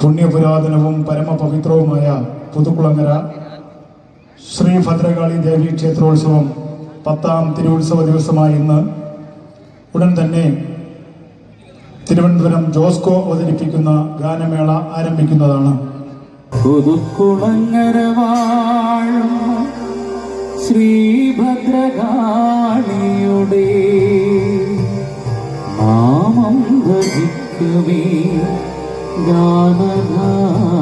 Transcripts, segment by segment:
പുണ്യപുരാതനവും പരമപവിത്രവുമായ പുതുക്കുളങ്ങര ശ്രീ ഭദ്രകാളി ദേവി ക്ഷേത്രോത്സവം പത്താം തിരുവുത്സവ ദിവസമായ ഇന്ന് ഉടൻ തന്നെ തിരുവനന്തപുരം ജോസ്കോ അവതരിപ്പിക്കുന്ന ഗാനമേള ആരംഭിക്കുന്നതാണ്. ശ്രീഭദ്രകാളിയുടെ നാമം ഭജിക്കുമേ ഗാനധാര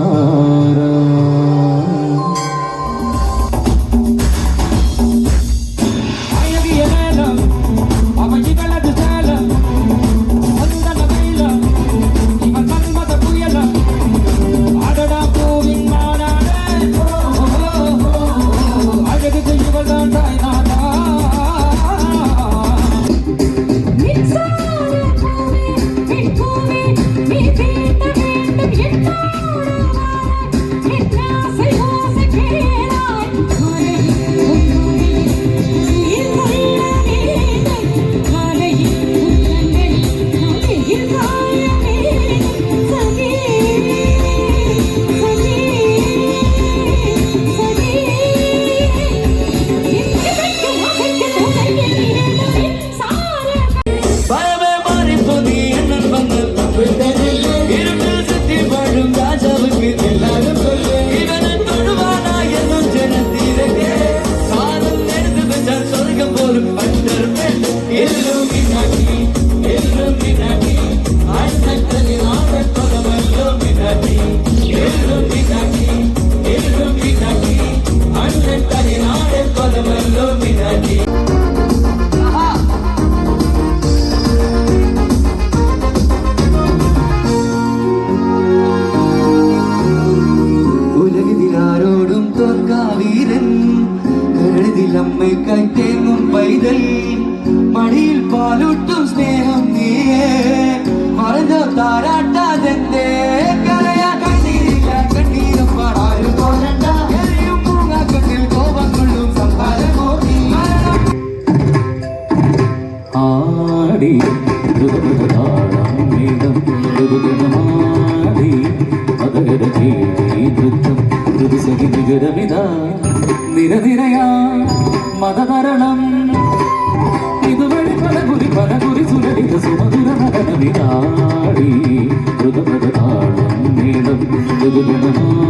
ഉലകത്തിലാരോടും തോൽക്കാവീരൻ മടിയിൽ പാലൂട്ടും സ്നേഹം നീയേ. മറഞ്ഞോ താരാട്ടാതെന്തേ? ആടി ഋതുതാളം മേഘം ഋതുഗണമാടി അതകര നൃത്തം ഋതുസഖി നികരമിത നിരനിരയാ മതതരണം ഇതുവഴി പല കുറി പല കുറി സുരളിത സുമധുര നടനമിതാടി ഋതുപദതാളം മേളം ഋതുഗണമാടി